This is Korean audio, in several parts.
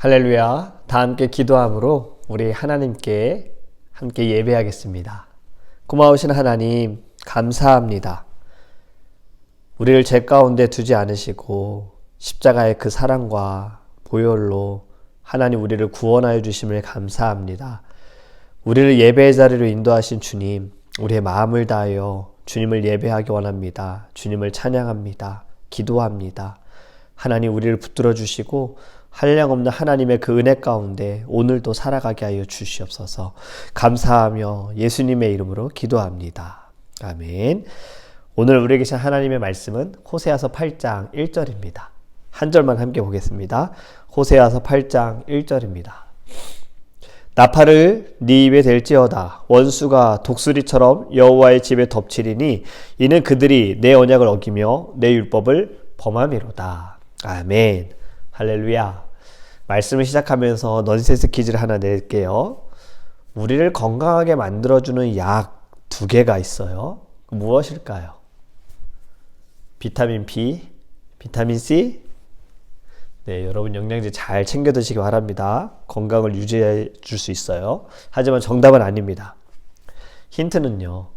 할렐루야. 다 함께 기도함으로 우리 하나님께 함께 예배하겠습니다. 고마우신 하나님, 감사합니다. 우리를 죄 가운데 두지 않으시고 십자가의 그 사랑과 보혈로 하나님 우리를 구원하여 주심을 감사합니다. 우리를 예배의 자리로 인도하신 주님, 우리의 마음을 다하여 주님을 예배하기 원합니다. 주님을 찬양합니다. 기도합니다. 하나님 우리를 붙들어 주시고 한량없는 하나님의 그 은혜 가운데 오늘도 살아가게 하여 주시옵소서. 감사하며 예수님의 이름으로 기도합니다. 아멘. 오늘 우리에게 주신 하나님의 말씀은 호세아서 8장 1절입니다. 한 절만 함께 보겠습니다. 호세아서 8장 1절입니다. 나팔을 네 입에 댈지어다 원수가 독수리처럼 여호와의 집에 덮치리니 이는 그들이 내 언약을 어기며 내 율법을 범함이로다. 아멘. 할렐루야. 말씀을 시작하면서 넌센스 퀴즈를 하나 낼게요. 우리를 건강하게 만들어주는 약 두 개가 있어요. 무엇일까요? 비타민 B, 비타민 C. 네, 여러분 영양제 잘 챙겨 드시기 바랍니다. 건강을 유지해 줄 수 있어요. 하지만 정답은 아닙니다. 힌트는요.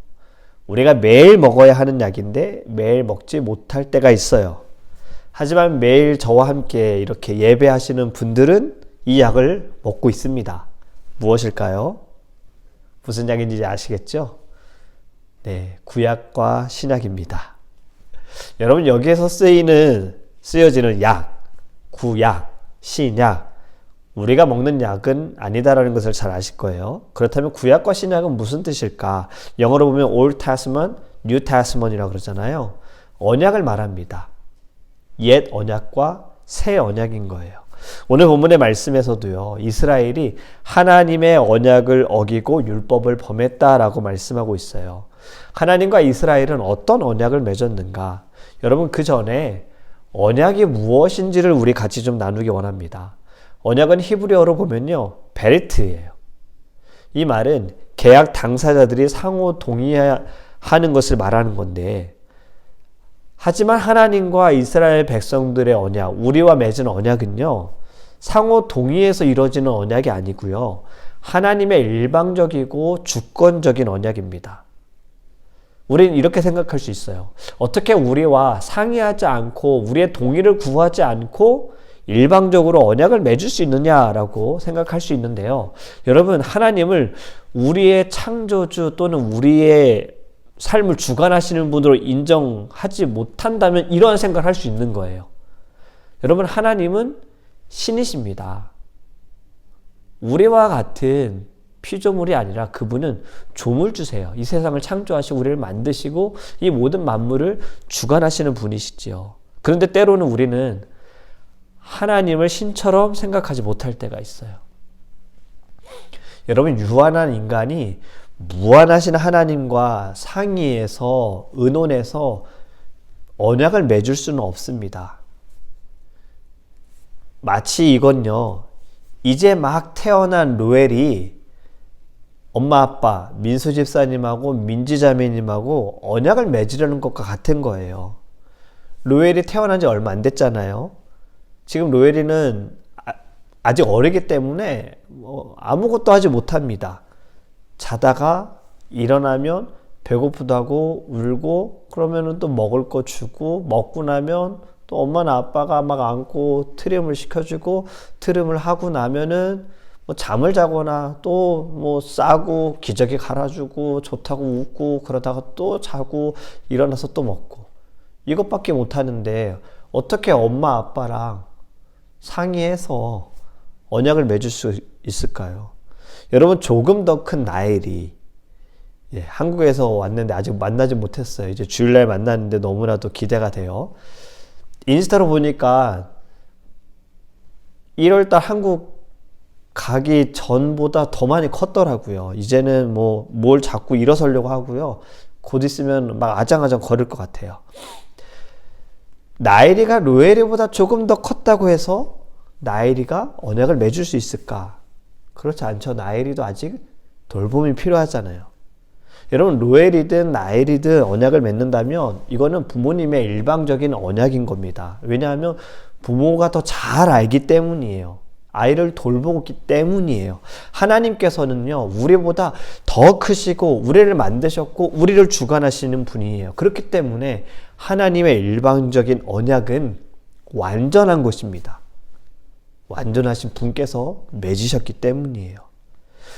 우리가 매일 먹어야 하는 약인데 매일 먹지 못할 때가 있어요. 하지만 매일 저와 함께 이렇게 예배하시는 분들은 이 약을 먹고 있습니다. 무엇일까요? 무슨 약인지 아시겠죠? 네, 구약과 신약입니다. 여러분 여기에서 쓰이는 쓰여지는 약, 구약, 신약 우리가 먹는 약은 아니다라는 것을 잘 아실 거예요. 그렇다면 구약과 신약은 무슨 뜻일까? 영어로 보면 Old Testament, New Testament이라고 그러잖아요. 언약을 말합니다. 옛 언약과 새 언약인 거예요. 오늘 본문의 말씀에서도요, 이스라엘이 하나님의 언약을 어기고 율법을 범했다라고 말씀하고 있어요. 하나님과 이스라엘은 어떤 언약을 맺었는가? 여러분, 그 전에 언약이 무엇인지를 우리 같이 좀 나누기 원합니다. 언약은 히브리어로 보면요, 베르트예요. 이 말은 계약 당사자들이 상호 동의하는 것을 말하는 건데, 하지만 하나님과 이스라엘 백성들의 언약, 우리와 맺은 언약은요, 상호 동의해서 이루어지는 언약이 아니고요, 하나님의 일방적이고 주권적인 언약입니다. 우리는 이렇게 생각할 수 있어요. 어떻게 우리와 상의하지 않고, 우리의 동의를 구하지 않고, 일방적으로 언약을 맺을 수 있느냐라고 생각할 수 있는데요. 여러분, 하나님을 우리의 창조주 또는 우리의 삶을 주관하시는 분으로 인정하지 못한다면 이러한 생각을 할 수 있는 거예요. 여러분, 하나님은 신이십니다. 우리와 같은 피조물이 아니라 그분은 조물주세요. 이 세상을 창조하시고 우리를 만드시고 이 모든 만물을 주관하시는 분이시지요. 그런데 때로는 우리는 하나님을 신처럼 생각하지 못할 때가 있어요. 여러분, 유한한 인간이 무한하신 하나님과 상의해서 의논해서 언약을 맺을 수는 없습니다. 마치 이건요, 이제 막 태어난 로엘이 엄마 아빠 민수 집사님하고 민지 자매님하고 언약을 맺으려는 것과 같은 거예요. 로엘이 태어난 지 얼마 안 됐잖아요. 지금 로엘이는 아직 어리기 때문에 뭐 아무것도 하지 못합니다. 자다가 일어나면 배고프다고 울고 그러면은 또 먹을 거 주고 먹고 나면 또 엄마나 아빠가 막 안고 트림을 시켜주고 트림을 하고 나면은 뭐 잠을 자거나 또 뭐 싸고 기저귀 갈아주고 좋다고 웃고 그러다가 또 자고 일어나서 또 먹고 이것밖에 못 하는데 어떻게 엄마 아빠랑 상의해서 언약을 맺을 수 있을까요? 여러분 조금 더 큰 나엘이 예, 한국에서 왔는데 아직 만나지 못했어요. 이제 주일날 만났는데 너무나도 기대가 돼요. 인스타로 보니까 1월달 한국 가기 전보다 더 많이 컸더라고요. 이제는 뭐 뭘 자꾸 일어서려고 하고요. 곧 있으면 막 아장아장 거릴 것 같아요. 나엘이가 로엘이보다 조금 더 컸다고 해서 나엘이가 언약을 맺을 수 있을까? 그렇지 않죠. 나엘이도 아직 돌봄이 필요하잖아요. 여러분 로엘이든 나엘이든 언약을 맺는다면 이거는 부모님의 일방적인 언약인 겁니다. 왜냐하면 부모가 더 잘 알기 때문이에요. 아이를 돌보기 때문이에요. 하나님께서는요, 우리보다 더 크시고, 우리를 만드셨고, 우리를 주관하시는 분이에요. 그렇기 때문에 하나님의 일방적인 언약은 완전한 것입니다. 완전하신 분께서 맺으셨기 때문이에요.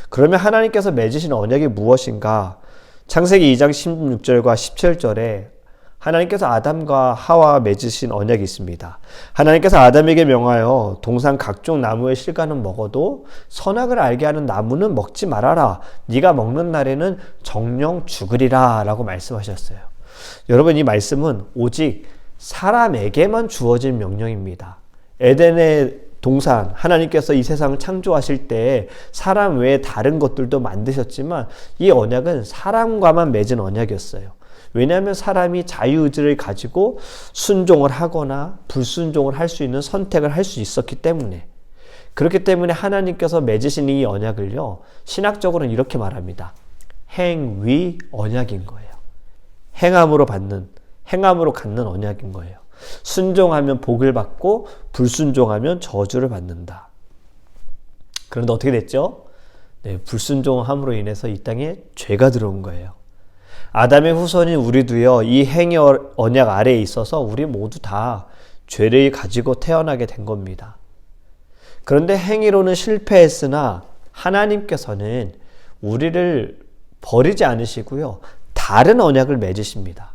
그러면 하나님께서 맺으신 언약이 무엇인가? 창세기 2장 16절과 17절에 하나님께서 아담과 하와 맺으신 언약이 있습니다. 하나님께서 아담에게 명하여 동산 각종 나무의 실과는 먹어도 선악을 알게 하는 나무는 먹지 말아라. 네가 먹는 날에는 정령 죽으리라라고 말씀하셨어요. 여러분 이 말씀은 오직 사람에게만 주어진 명령입니다. 에덴의 동산 하나님께서 이 세상을 창조하실 때 사람 외에 다른 것들도 만드셨지만 이 언약은 사람과만 맺은 언약이었어요. 왜냐하면 사람이 자유의지를 가지고 순종을 하거나 불순종을 할 수 있는 선택을 할 수 있었기 때문에 그렇기 때문에 하나님께서 맺으신 이 언약을요 신학적으로는 이렇게 말합니다. 행위 언약인 거예요. 행함으로 받는 행함으로 갖는 언약인 거예요. 순종하면 복을 받고 불순종하면 저주를 받는다. 그런데 어떻게 됐죠? 네, 불순종함으로 인해서 이 땅에 죄가 들어온 거예요. 아담의 후손인 우리도요, 이 행위 언약 아래에 있어서 우리 모두 다 죄를 가지고 태어나게 된 겁니다. 그런데 행위로는 실패했으나 하나님께서는 우리를 버리지 않으시고요, 다른 언약을 맺으십니다.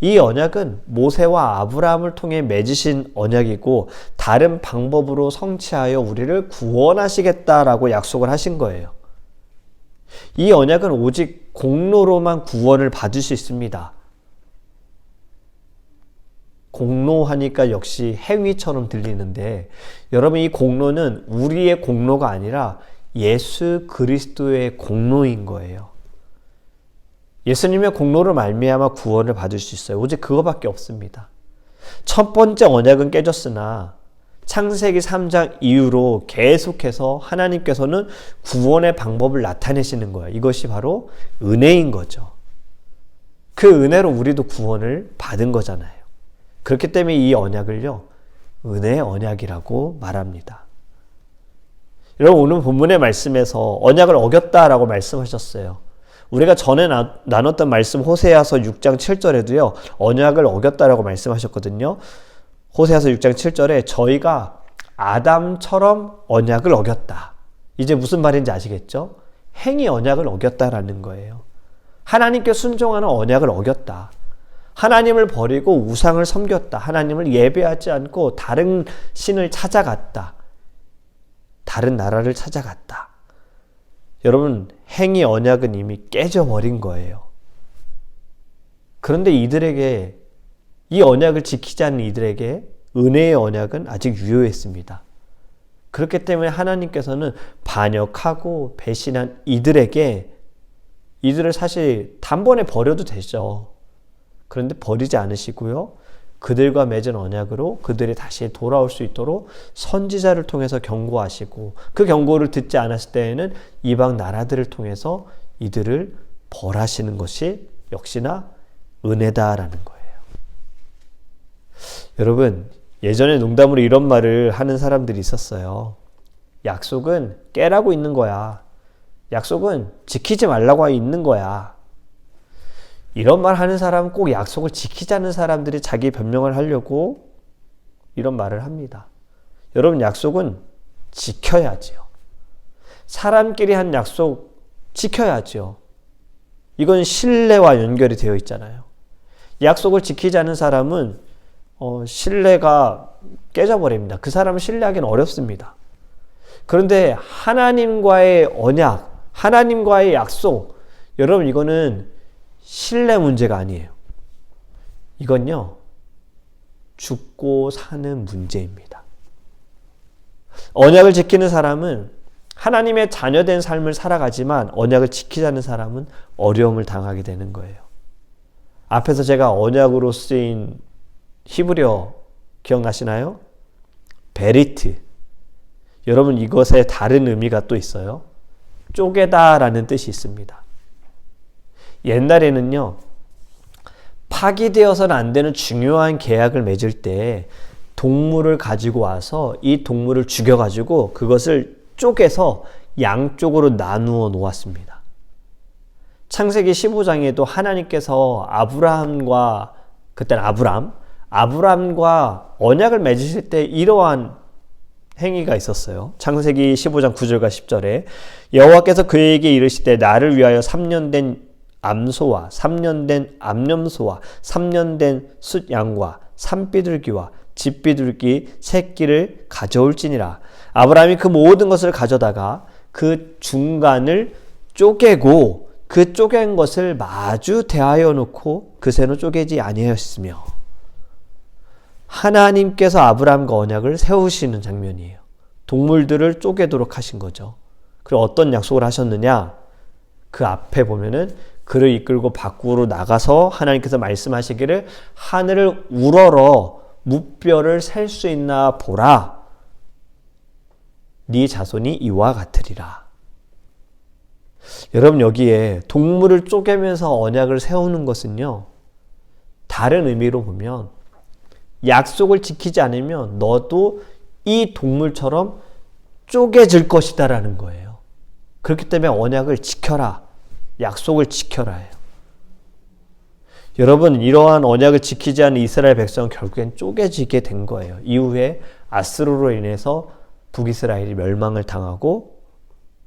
이 언약은 모세와 아브라함을 통해 맺으신 언약이고 다른 방법으로 성취하여 우리를 구원하시겠다라고 약속을 하신 거예요. 이 언약은 오직 공로로만 구원을 받을 수 있습니다. 공로하니까 역시 행위처럼 들리는데 여러분 이 공로는 우리의 공로가 아니라 예수 그리스도의 공로인 거예요. 예수님의 공로를 말미암아 구원을 받을 수 있어요. 오직 그거밖에 없습니다. 첫 번째 언약은 깨졌으나 창세기 3장 이후로 계속해서 하나님께서는 구원의 방법을 나타내시는 거예요. 이것이 바로 은혜인 거죠. 그 은혜로 우리도 구원을 받은 거잖아요. 그렇기 때문에 이 언약을요, 은혜의 언약이라고 말합니다. 여러분, 오늘 본문의 말씀에서 언약을 어겼다라고 말씀하셨어요. 우리가 전에 나, 눴던 말씀 호세아서 6장 7절에도요. 언약을 어겼다라고 말씀하셨거든요. 호세아서 6장 7절에 저희가 아담처럼 언약을 어겼다. 이제 무슨 말인지 아시겠죠? 행위 언약을 어겼다라는 거예요. 하나님께 순종하는 언약을 어겼다. 하나님을 버리고 우상을 섬겼다. 하나님을 예배하지 않고 다른 신을 찾아갔다. 다른 나라를 찾아갔다. 여러분, 행위 언약은 이미 깨져버린 거예요. 그런데 이들에게, 이 언약을 지키지 않는 이들에게 은혜의 언약은 아직 유효했습니다. 그렇기 때문에 하나님께서는 반역하고 배신한 이들에게 이들을 사실 단번에 버려도 되죠. 그런데 버리지 않으시고요. 그들과 맺은 언약으로 그들이 다시 돌아올 수 있도록 선지자를 통해서 경고하시고 그 경고를 듣지 않았을 때에는 이방 나라들을 통해서 이들을 벌하시는 것이 역시나 은혜다라는 거예요. 여러분, 예전에 농담으로 이런 말을 하는 사람들이 있었어요. 약속은 깨라고 있는 거야. 약속은 지키지 말라고 있는 거야. 이런 말 하는 사람은 꼭 약속을 지키자는 사람들이 자기 변명을 하려고 이런 말을 합니다. 여러분, 약속은 지켜야지요. 사람끼리 한 약속 지켜야죠. 이건 신뢰와 연결이 되어 있잖아요. 약속을 지키지 않은 사람은 어, 신뢰가 깨져버립니다. 그 사람을 신뢰하기는 어렵습니다. 그런데 하나님과의 언약, 하나님과의 약속, 여러분 이거는 신뢰 문제가 아니에요. 이건요, 죽고 사는 문제입니다. 언약을 지키는 사람은 하나님의 자녀된 삶을 살아가지만 언약을 지키자는 사람은 어려움을 당하게 되는 거예요. 앞에서 제가 언약으로 쓰인 히브리어 기억나시나요? 베리트. 여러분 이것에 다른 의미가 또 있어요. 쪼개다라는 뜻이 있습니다. 옛날에는요, 파기되어서는 안 되는 중요한 계약을 맺을 때 동물을 가지고 와서 이 동물을 죽여가지고 그것을 쪼개서 양쪽으로 나누어 놓았습니다. 창세기 15장에도 하나님께서 아브라함과 그때는 아브람, 아브람과 언약을 맺으실 때 이러한 행위가 있었어요. 창세기 15장 9절과 10절에 여호와께서 그에게 이르시되 나를 위하여 3년 된 암소와 3년 된 암염소와 3년 된 숫양과 산비둘기와 집비둘기 새끼를 가져올지니라. 아브라함이 그 모든 것을 가져다가 그 중간을 쪼개고 그 쪼갠 것을 마주 대하여 놓고 그 새는 쪼개지 아니하였으며 하나님께서 아브라함과 언약을 세우시는 장면이에요. 동물들을 쪼개도록 하신 거죠. 그리고 어떤 약속을 하셨느냐? 그 앞에 보면은 그를 이끌고 밖으로 나가서 하나님께서 말씀하시기를 하늘을 우러러 무뼈를 셀 수 있나 보라. 네 자손이 이와 같으리라. 여러분 여기에 동물을 쪼개면서 언약을 세우는 것은요. 다른 의미로 보면 약속을 지키지 않으면 너도 이 동물처럼 쪼개질 것이다라는 거예요. 그렇기 때문에 언약을 지켜라. 약속을 지켜라예요. 여러분 이러한 언약을 지키지 않은 이스라엘 백성은 결국엔 쪼개지게 된 거예요. 이후에 아스로로 인해서 북이스라엘이 멸망을 당하고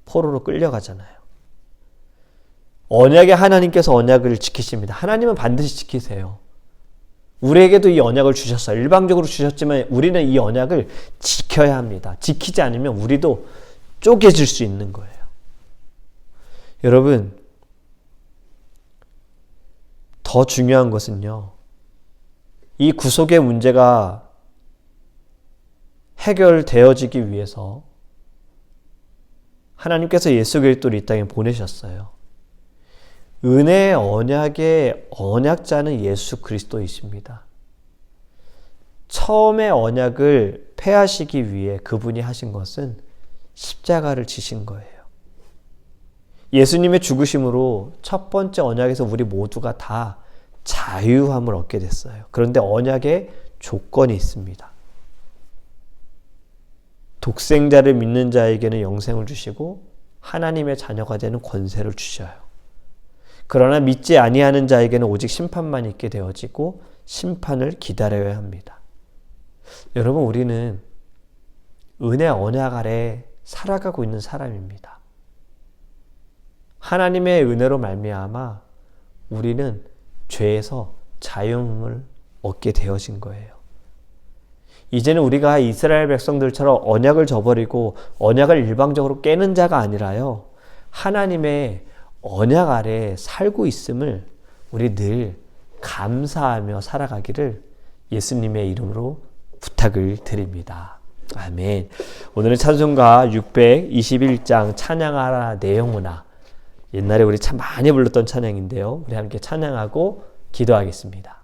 포로로 끌려가잖아요. 언약의 하나님께서 언약을 지키십니다. 하나님은 반드시 지키세요. 우리에게도 이 언약을 주셨어요. 일방적으로 주셨지만 우리는 이 언약을 지켜야 합니다. 지키지 않으면 우리도 쪼개질 수 있는 거예요. 여러분, 더 중요한 것은요. 이 구속의 문제가 해결되어지기 위해서 하나님께서 예수 그리스도를 이 땅에 보내셨어요. 은혜의 언약의 언약자는 예수 그리스도이십니다. 처음에 언약을 폐하시기 위해 그분이 하신 것은 십자가를 지신 거예요. 예수님의 죽으심으로 첫 번째 언약에서 우리 모두가 다 자유함을 얻게 됐어요. 그런데 언약에 조건이 있습니다. 독생자를 믿는 자에게는 영생을 주시고 하나님의 자녀가 되는 권세를 주셔요. 그러나 믿지 아니하는 자에게는 오직 심판만 있게 되어지고 심판을 기다려야 합니다. 여러분 우리는 은혜 언약 아래 살아가고 있는 사람입니다. 하나님의 은혜로 말미암아 우리는 죄에서 자유함을 얻게 되어진 거예요. 이제는 우리가 이스라엘 백성들처럼 언약을 저버리고 언약을 일방적으로 깨는 자가 아니라요. 하나님의 언약 아래 살고 있음을 우리 늘 감사하며 살아가기를 예수님의 이름으로 부탁을 드립니다. 아멘. 오늘은 찬송가 621장 찬양하라 내 영혼아. 옛날에 우리 참 많이 불렀던 찬양인데요. 우리 함께 찬양하고 기도하겠습니다.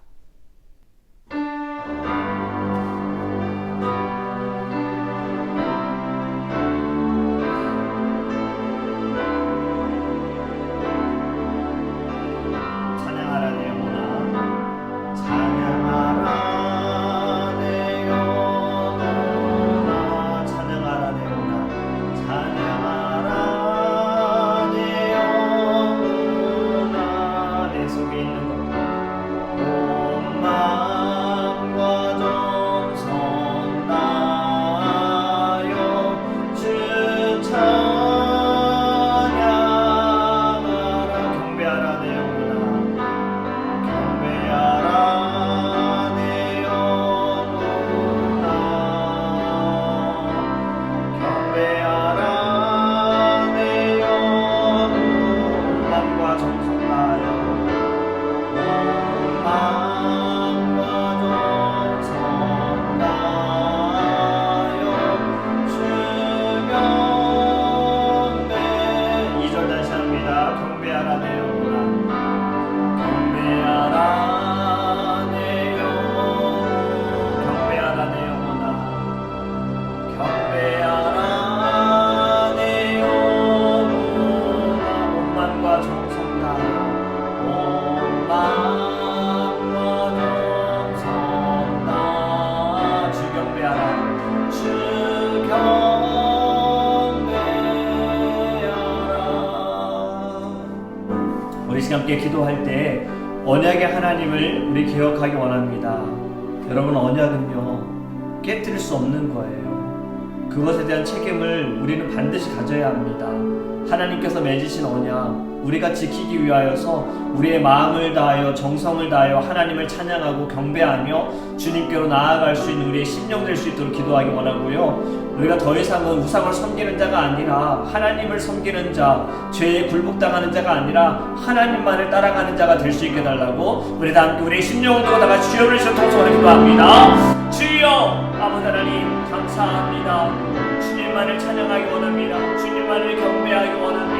우리 기억하기 원합니다. 여러분 언약은요 깨뜨릴 수 없는 거예요. 그것에 대한 책임을 우리는 반드시 가져야 합니다. 하나님께서 맺으신 언약 우리가 지키기 위하여서 우리의 마음을 다하여 정성을 다하여 하나님을 찬양하고 경배하며 주님께로 나아갈 수 있는 우리의 심령 될 수 있도록 기도하기 원하고요. 우리가 더 이상은 우상을 섬기는 자가 아니라 하나님을 섬기는 자, 죄에 굴복당하는 자가 아니라 하나님만을 따라가는 자가 될 수 있게 달라고 우리 다 함께 우리의 심령을 두고 다 같이 주여 부르시며 통성으로 기도합니다. 주여 아버지 하나님 감사합니다. 주님만을 찬양하기 원합니다. 주님만을 경배하기 원합니다.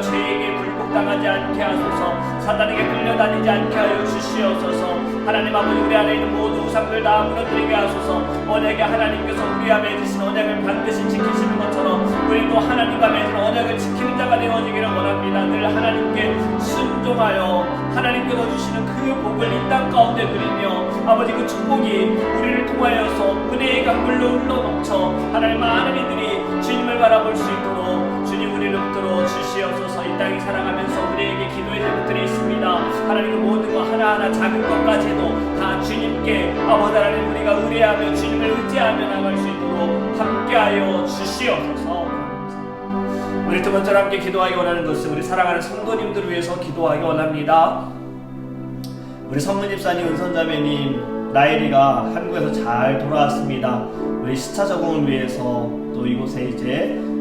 죄에게 굴복당하지 않게 하소서. 사단에게 끌려다니지 않게 하여 주시옵소서. 하나님 아버지 우리 안에 있는 모든 우상들 다 무너뜨리게 하소서. 언약의 하나님께서 우리와 맺으신 언약을 반드시 지키시는 것처럼 우리도 하나님과 맺은 언약을 지키는 자가 되어지기를 원합니다. 늘 하나님께 순종하여 하나님께서 주시는 그 복을 이 땅 가운데 누리며 아버지 그 축복이 우리를 통하여서 은혜의 강물로 흘러넘쳐 하나님 많은 이들이 주님을 바라볼 수 있도록 붙들어 주시옵소서 이 땅에 살아가면서 우리에게 기도의 제목들이 있습니다 하나님 그 모든 것 하나하나 작은 것까지도 다 주님께 아버지 하나님 우리가 의뢰하며 주님을 의지하며 나갈 수 있도록 함께하여 주시옵소서 우리 두 번째로 함께 기도하기 원하는 것은 우리 사랑하는 성도님들을 위해서 기도하기 원합니다. 우리 성문집사님, 은선자매님, 나일이가 한국에서 잘 돌아왔습니다. 우리 시차 적응을 위해서 또 이곳에 이제 어,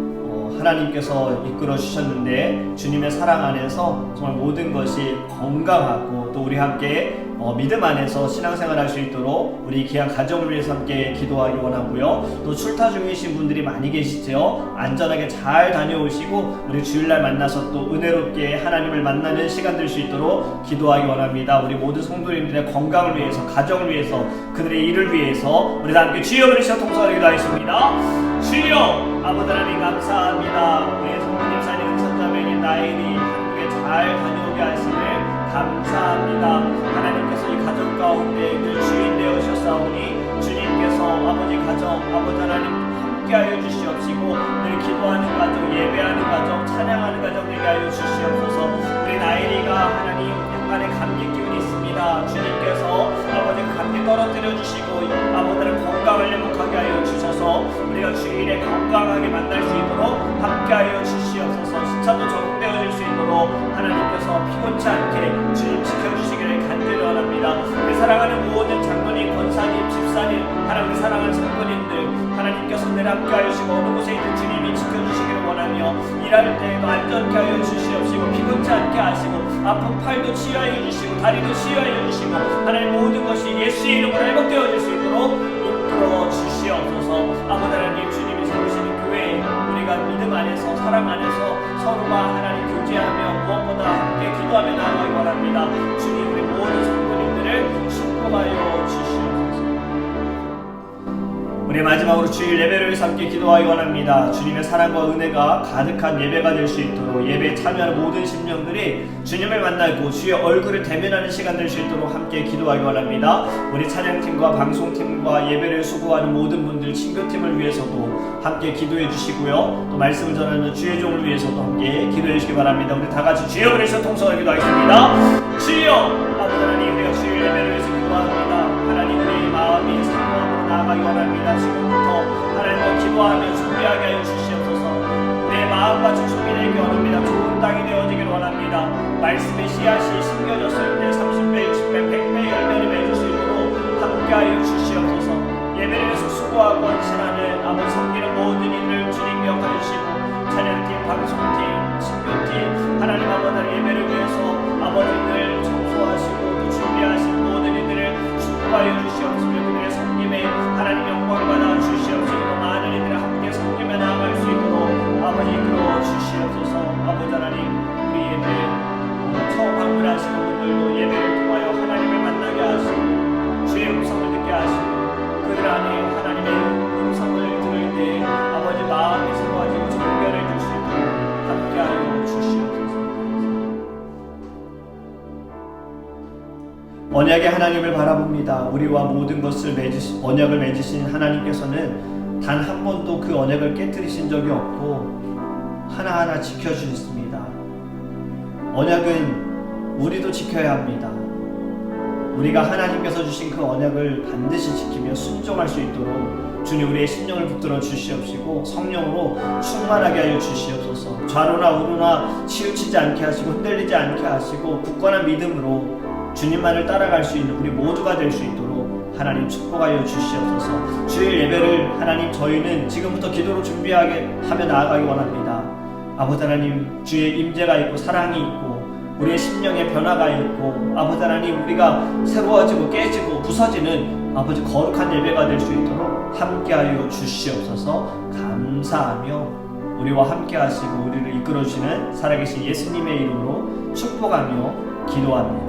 하나님께서 이끌어 주셨는데 주님의 사랑 안에서 정말 모든 것이 건강하고 또 우리 함께 어, 믿음 안에서 신앙생활 할 수 있도록 우리 귀한 가정을 위해서 함께 기도하기 원하고요. 또 출타 중이신 분들이 많이 계시죠. 안전하게 잘 다녀오시고 우리 주일날 만나서 또 은혜롭게 하나님을 만나는 시간 될 수 있도록 기도하기 원합니다. 우리 모든 성도님들의 건강을 위해서, 가정을 위해서, 그들의 일을 위해서 우리 다 함께 주여 그리시도 통성하기 기도하겠습니다. 주여 아버지 하나님 감사합니다. 우리 성도님 사님 은천자매님 나인이 한국에 잘 다녀오게 하시길 감사합니다. 하나님께서 이 가정 가운데 늘 주인 되어 주셨사오니 주님께서 아버지 가정 아버지 하나님 함께하여 주시옵시고 늘 기도하는 가정 예배하는 가정 찬양하는 가정 되게 하여 주시옵소서 우리 나일이가 하나님 약간의 감기 기운이 있습니다 주님께서 아버지 그 감기 떨어뜨려 주시고 아버지를 건강을 회복하 마지막으로 주일 예배를 위해서 함께 기도하기 원합니다. 주님의 사랑과 은혜가 가득한 예배가 될 수 있도록 예배에 참여하는 모든 심령들이 주님을 만나고 주의 얼굴을 대면하는 시간 될 수 있도록 함께 기도하기 원합니다. 우리 찬양팀과 방송팀과 예배를 수고하는 모든 분들 친교팀을 위해서도 함께 기도해 주시고요. 또 말씀을 전하는 주의 종을 위해서도 함께 기도해 주시기 바랍니다. 우리 다 같이 주여 그리스도 통성을 기도하겠습니다. 주여 아버지 하나님 우리가 주일 예배를 위해서 기도합니다. 하나님 우리의 마음이 나아가기 원합니다. 지금부터 하나님과 기도하며 준비하게 하여 주시옵소서. 내 마음과 준비되기 원합니다. 좋은 땅이 되어지길 원합니다. 말씀의 씨앗이 언약의 하나님을 바라봅니다. 우리와 모든 것을 맺으신 언약을 맺으신 하나님께서는 단 한 번도 그 언약을 깨뜨리신 적이 없고 하나하나 지켜주셨습니다. 언약은 우리도 지켜야 합니다. 우리가 하나님께서 주신 그 언약을 반드시 지키며 순종할 수 있도록 주님 우리의 심령을 붙들어 주시옵시고 성령으로 충만하게 하여 주시옵소서. 좌로나 우로나 치우치지 않게 하시고 흔들리지 않게 하시고 굳건한 믿음으로 주님만을 따라갈 수 있는 우리 모두가 될 수 있도록 하나님 축복하여 주시옵소서. 주일 예배를 하나님 저희는 지금부터 기도로 준비하게 하며 나아가기 원합니다. 아버지 하나님 주의 임재가 있고 사랑이 있고 우리의 심령의 변화가 있고 아버지 하나님 우리가 새로워지고 깨지고 부서지는 아버지 거룩한 예배가 될 수 있도록 함께하여 주시옵소서 감사하며 우리와 함께 하시고 우리를 이끌어 주시는 살아계신 예수님의 이름으로 축복하며 기도합니다.